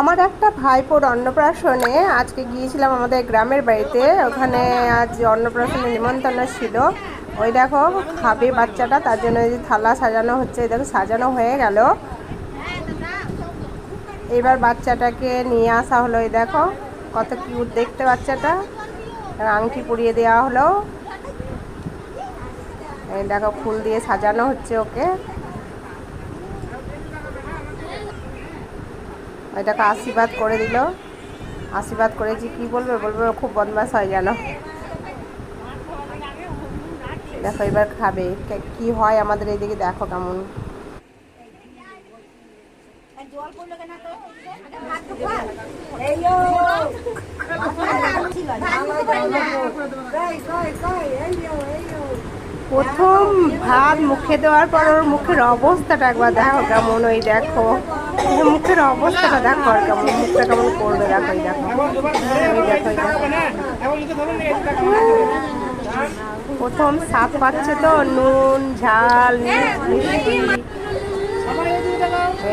আমার একটা ভাইপোর অন্নপ্রাশনে আজকে গিয়েছিলাম আমাদের গ্রামের বাড়িতে। ওখানে আজ অন্নপ্রাশনে নিমন্ত্রণ ছিল। ওই দেখো, খাবে বাচ্চাটা, তার জন্য যে থালা সাজানো হচ্ছে দেখো সাজানো হয়ে গেল। এবার বাচ্চাটাকে নিয়ে আসা হলো, এই দেখো, কত কিউট দেখতে বাচ্চাটা। আংটি পরিয়ে দেওয়া হলো। এই দেখো, ফুল দিয়ে সাজানো হচ্ছে ওকে। এটাকে আশীর্বাদ করে দিল। আশীর্বাদ করেছি কি বলবে বলবে খুব বদমাস হয় গেল দেখো এবার খাবে। কি হয় আমাদের এইদিকে দেখো কেমন। প্রথম ভাত মুখে দেওয়ার পর ওর মুখের অবস্থাটা একবার দেখো কেমন ওই দেখো। মুখের অবস্থাটা দেখো আর কেমন, মুখটা কেমন করবে, দেখো এই দেখো। প্রথম স্বাদ পাচ্ছে তো নুন, ঝাল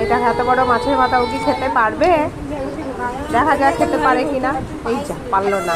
দেখো এত বড় মাছের মাথা কি খেতে পারবে? দেখা যাক খেতে পারে কিনা। এই যা, পারল না।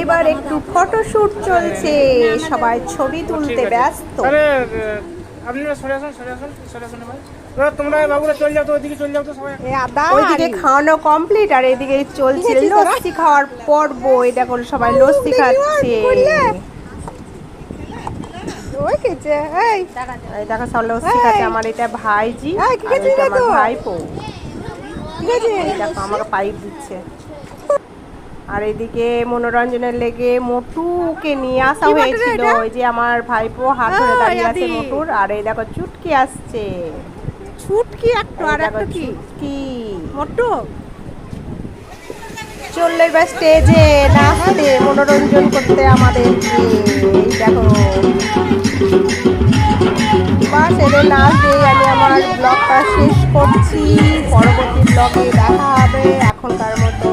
এবার একটু ফটোশুট চলছে। সবাই ছবি তুলতে ব্যস্ত। আপনারা সরে আসুন সরে আসুন সরে আসুন এবার। তোমরা বাবুরা চলে যাও তো ওইদিকে চলে যাও তো সবাই। ওইদিকে খাওয়ানো কমপ্লিট আর এদিকে চলছে লস্যি খাওয়ার পর্ব। সবাই লস্যি খাচ্ছে। এই। দেখো সব লস্যি খাচ্ছে। আমার এটা ভাইজি আর এটা আমার ভাইপো। এই দেখো আমাকে পাইপ দিচ্ছে। আর এদিকে মনোরঞ্জনের লেগে মোটুকে নিয়ে আসা হয়েছিল। ওই যে আমার ভাইপো হাত ধরে দাঁড়িয়ে আছে মোটুর। আর এই দেখো চুটকি আসছে। ছুটকি একটু আর একটা কি? চুটকি। মোটু। চললে বা স্টেজে নাচতে মনোরঞ্জন করতে আমাদেরকে এই দেখো। বাস এদের নাচ দিয়ে আমি আমার ব্লগটা শেষ করছি। পরবর্তী ব্লগে দেখা হবে এখনকার মতো।